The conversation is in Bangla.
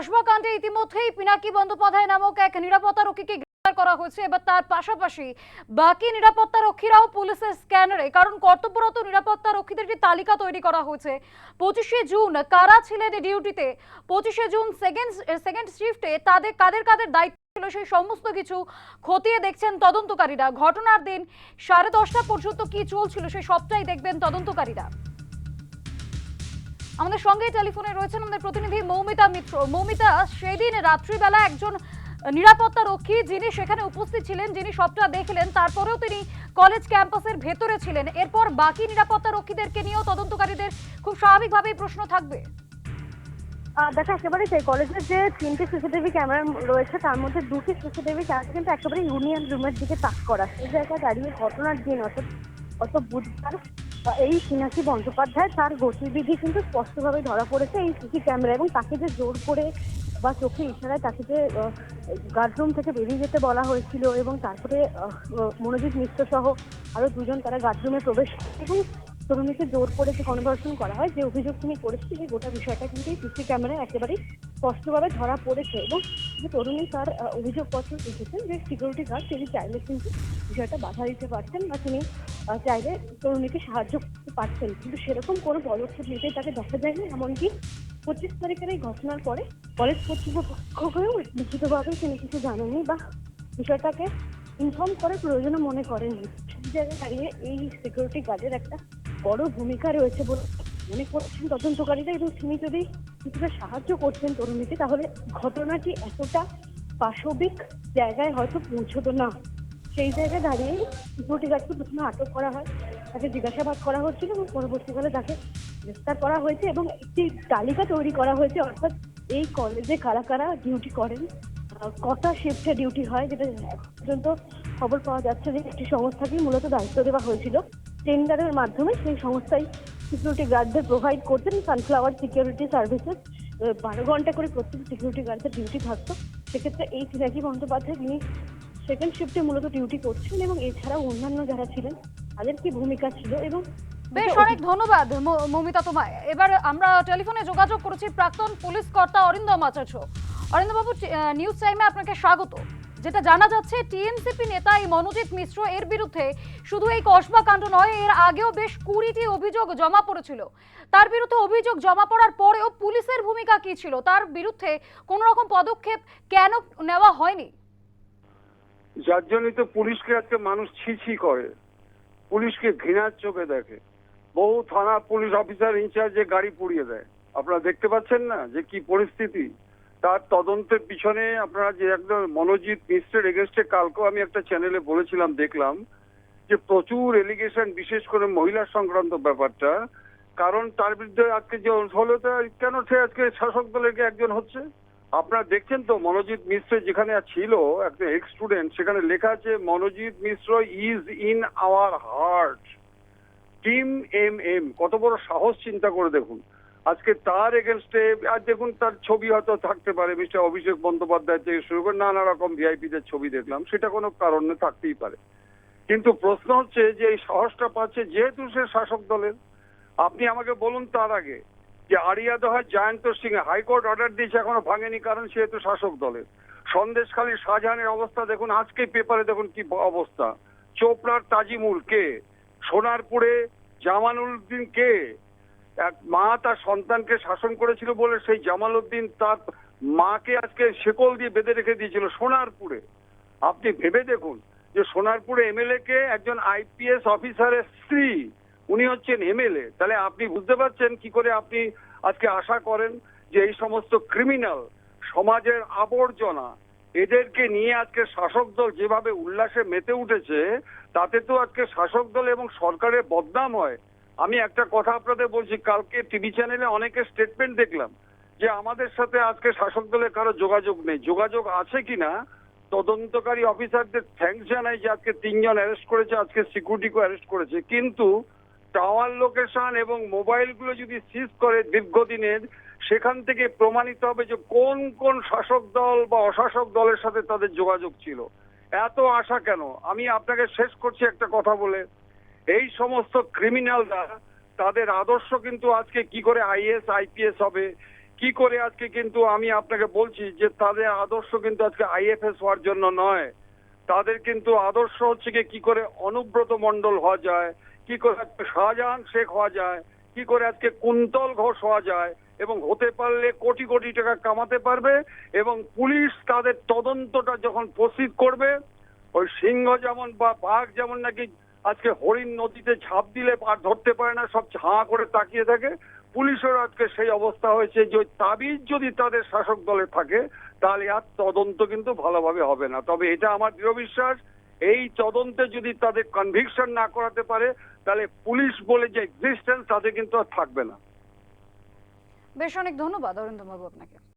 কসবা ইতিমধ্যেই পিনাকি বন্দ্যোপাধ্যায় নামক এক নিরাপত্তা রক্ষীকে গ্রেফতার করা হয়েছে। এবার তার পাশাপাশি বাকি নিরাপত্তা রক্ষীরাও পুলিশের স্ক্যানারে, কারণ কর্তব্যরত নিরাপত্তা রক্ষীদের একটি তালিকা তৈরি করা হয়েছে, পঁচিশে জুন কারা ছিলেন ডিউটিতে? পঁচিশে জুন সেকেন্ড সেকেন্ড শিফটে তাদের কাদের কাদের দায়িত্ব ছিল, সেই সমস্ত কিছু খতিয়ে দেখছেন তদন্তকারীরা। ঘটনার দিন সাড়ে দশটা পর্যন্ত কি চলছিল সেই সবটাই দেখবেন তদন্তকারীরা। আমাদের সঙ্গে টেলিফোনে রয়েছেন আমাদের প্রতিনিধি মৌমিতা মিত্র। মৌমিতা, সেদিন রাত্রিবেলা একজন নিরাপত্তা রক্ষী যিনি সেখানে উপস্থিত ছিলেন, যিনি সবটা দেখলেন, তারপরেও তিনি কলেজ ক্যাম্পাসের ভেতরে ছিলেন। এরপর বাকি নিরাপত্তা রক্ষীদেরকে নিয়েও তদন্তকারীদের খুব স্বাভাবিকভাবেই প্রশ্ন থাকবে। দেখো, একেবারে সেই কলেজের যে তিনটে সিসিটিভি ক্যামেরা রয়েছে, তার মধ্যে দুটি সিসিটিভি ক্যামেরা কিন্তু একেবারে ইউনিয়ন রুমের দিকে তাক করা। সেই জায়গায় দাঁড়িয়ে ঘটনার দিন, অর্থাৎ অত বুধবার এই সিনাকি বন্দ্যোপাধ্যায় তার গতিবিধি কিন্তু স্পষ্টভাবে ধরা পড়েছে এই সিসি ক্যামেরা এবং তাকে যে জোর করে বা চোখে ইশারায় তাকে যে গার্ডরুম থেকে বেরিয়ে যেতে বলা হয়েছিল এবং তারপরে মনোজিৎ মিশ্র সহ আরও দুজন তারা গার্ডরুমে প্রবেশ এবং তরুণীকে জোর করে যে গণধর্ষণ করা হয়, যে অভিযোগ তিনি করেছে এই গোটা বিষয়টা কিন্তু সিসি ক্যামেরায় একেবারেই স্পষ্টভাবে ধরা পড়েছে এবং যে তরুণী তার অভিযোগপত্র লিখেছেন যে সিকিউরিটি গার্ড তিনি চাইলে কিন্তু বিষয়টা বাধা দিতে পারছেন বা তিনি চাইলে তরুণীকে সাহায্য করতে পারছেন। কিন্তু সেরকম কোনো পদক্ষেপ নিতে তাকে দেখা যায়নি, এমনকি পঁচিশ তারিখের এই ঘটনার পরে কলেজ কর্তৃপক্ষ হয়েও লিখিতভাবে তিনি কিছু জানেননি বা বিষয়টাকে ইনফর্ম করে প্রয়োজনও মনে করেননি। সেই জায়গায় দাঁড়িয়ে এই সিকিউরিটি গার্ডের একটা বড় ভূমিকা রয়েছে বলে মনে করছেন তদন্তকারীরা এবং তিনি যদি কিছুটা সাহায্য করছেন তরুণীকে, তাহলে ঘটনাটি এতটা পাশবিক জায়গায় হয়তো পৌঁছতো না। সেই জায়গায় দাঁড়িয়ে গার্ডকে প্রথমে আটক করা হয়, তাকে জিজ্ঞাসাবাদ করা হচ্ছিল এবং পরবর্তীকালে তাকে গ্রেফতার করা হয়েছে এবং একটি তালিকা তৈরি করা হয়েছে, অর্থাৎ এই কলেজে কারা কারা ডিউটি করেন কটা শিফটে ডিউটি হয়, যেটা পর্যন্ত খবর পাওয়া যাচ্ছে যে একটি সংস্থাকেই মূলত দায়িত্ব দেওয়া হয়েছিল। টেন্ডারের মাধ্যমে সেই সংস্থায় সিকিউরিটি গার্ডদের প্রোভাইড করতেন সানফ্লাওয়ার সিকিউরিটি সার্ভিসেস বারো ঘণ্টা করে প্রত্যেক সিকিউরিটি গার্ডদের ডিউটি থাকতো। সেক্ষেত্রে এই পিনাকি বন্দ্যোপাধ্যায় তিনি সেকেন্ড শিফটে মূলত ডিউটি করছেন এবং এছাড়াও অন্যান্য যারা ছিলেন, তাদের কি ভূমিকা ছিল এবং বেশ, অনেক ধন্যবাদ মৌমিতা তোমায় এবার আমরা টেলিফোনে যোগাযোগ করেছি প্রাক্তন পুলিশ কর্তা অরিন্দম আচার্য অরিন্দমবাবু, টি- নিউজ টাইমে আপনাকে স্বাগত। যেটা জানা যাচ্ছে টিএমসিপি নেতা এই মনোজিৎ মিশ্র এর বিরুদ্ধে শুধু এই কসবা কাণ্ড নয়, এর আগেও বেশ কুড়িটি অভিযোগ জমা পড়েছিল। তার বিরুদ্ধে অভিযোগ জমা পড়ার পরেও পুলিশের ভূমিকা কি ছিল? তার বিরুদ্ধে কোনো রকম পদক্ষেপ কেন নেওয়া হয়নি? যার জন্যই তো পুলিশকে আজকে মানুষ ছি ছি করে। পুলিশকে ঘৃণার চোখে দেখে। বহু থানা পুলিশ অফিসার ইনচার্জে গাড়ি পুড়িয়ে দেয়। আপনারা দেখতে পাচ্ছেন না যে কি পরিস্থিতি? তার তদন্তের পিছনে আপনারা যে একদম মনোজিৎ মিশ্রের এগেস্টে কালকেও আমি একটা চ্যানেলে বলেছিলাম, দেখলাম, যে প্রচুর এলিগেশন বিশেষ করে মহিলা সংক্রান্ত ব্যাপারটা। কারণ তার বিরুদ্ধে আজকে যে হলো কেন সে আজকে শাসক দলের একজন হচ্ছে? আপনারা দেখছেন তো, মনোজিৎ মিশ্র যেখানে ছিল, একটা এক্স স্টুডেন্ট সেখানে লেখা আছে, Monojit Mishra is in our heart team M M কত বড় সাহস, চিন্তা করে দেখুন। আজকে তার এগেনস্টে আর দেখুন তার ছবি হয়তো থাকতে পারে, মিস্টার অভিষেক বন্দ্যোপাধ্যায় থেকে শুরু করে নানা রকম ভিআইপিদের ছবি দেখলাম, সেটা কোনো কারণে থাকতেই পারে। কিন্তু প্রশ্ন হচ্ছে যে এই সাহসটা পাচ্ছে যেহেতু সে শাসক দলের, আপনি আমাকে বলুন তার আগে যে আরিয়া দহায় Jayanta Singh high court order দিয়েছে, এখনও ভাঙেনি কারণ সেহেতু শাসক দলের। সন্দেশখালী শাহজাহানের অবস্থা দেখুন আজকে পেপারে দেখুন কি অবস্থা। চোপড়ার তাজিমুল কে? সোনারপুরে জামানুল উদ্দিন কে? এক মা তার সন্তানকে শাসন করেছিল বলে সেই জামাল উদ্দিন তার মাকে আজকে শেকল দিয়ে বেঁধে রেখে দিয়েছিল সোনারপুরে। আপনি ভেবে দেখুন যে সোনারপুরে এমএলএ কে একজন আইপিএস অফিসারের স্ত্রী, উনি হচ্ছেন এমএলএ। তাহলে আপনি বুঝতে পারছেন কি করে আপনি আজকে আশা করেন যে এই সমস্ত ক্রিমিনাল সমাজের আবর্জনা এদেরকে নিয়ে আজকে শাসক দল যেভাবে উল্লাসে মেতে উঠেছে, তাতে তো আজকে শাসক দল এবং সরকারের বদনাম হয়। আমি একটা কথা আপনাদের বলছি, কালকে টিভি চ্যানেলে অনেকের স্টেটমেন্ট দেখলাম যে আমাদের সাথে আজকে শাসক দলের কারও যোগাযোগ নেই। যোগাযোগ আছে কিনা? তদন্তকারী অফিসারদের থ্যাঙ্কস জানাই যে আজকে তিনজন অ্যারেস্ট করেছে, আজকে সিকিউরিটিকে অ্যারেস্ট করেছে। কিন্তু টাওয়ার লোকেশন এবং মোবাইলগুলো যদি সিজ করে দীর্ঘদিনের, সেখান থেকে প্রমাণিত হবে যে কোন কোন শাসক দল বা অশাসক দলের সাথে তাদের যোগাযোগ ছিল। এত আশা কেন? আমি আপনাকে শেষ করছি একটা কথা বলে। এই সমস্ত ক্রিমিনালরা তাদের আদর্শ কিন্তু আজকে কি করে আইএস আইপিএস হবে? কি করে আজকে কিন্তু আমি আপনাকে বলছি যে তাদের আদর্শ কিন্তু আজকে আইএফএস হওয়ার জন্য নয়। তাদের কিন্তু আদর্শ হচ্ছে কি করে অনুব্রত মণ্ডল হওয়া যায়, কি করে আজকে শাহজাহান শেখ হওয়া যায়, কি করে আজকে কুন্তল ঘোষ হওয়া যায় এবং হতে পারলে কোটি কোটি টাকা কামাতে পারবে এবং পুলিশ তাদের তদন্তটা যখন প্রসিড করবে, ওই সিংহ যেমন বা বাঘ যেমন নাকি আজকে হরিণ নদীতে ঝাঁপ দিলে আর ধরতে পারে না, সব হাঁ করে তাকিয়ে থাকে। পুলিশের আজকে সেই অবস্থা হয়েছে যে তাবিজ যদি তাদের শাসক দলে থাকে, তাহলে আর তদন্ত কিন্তু ভালোভাবে হবে না। তবে এটা আমার দৃঢ় বিশ্বাস, এই তদন্তে যদি তাদের কনভিকশন না করাতে পারে, তাহলে পুলিশ বলে যে এক্সিস্টেন্স তাদের কিন্তু আর থাকবে না। বেশ অনেক ধন্যবাদ অরিন্দম বাবু আপনাকে।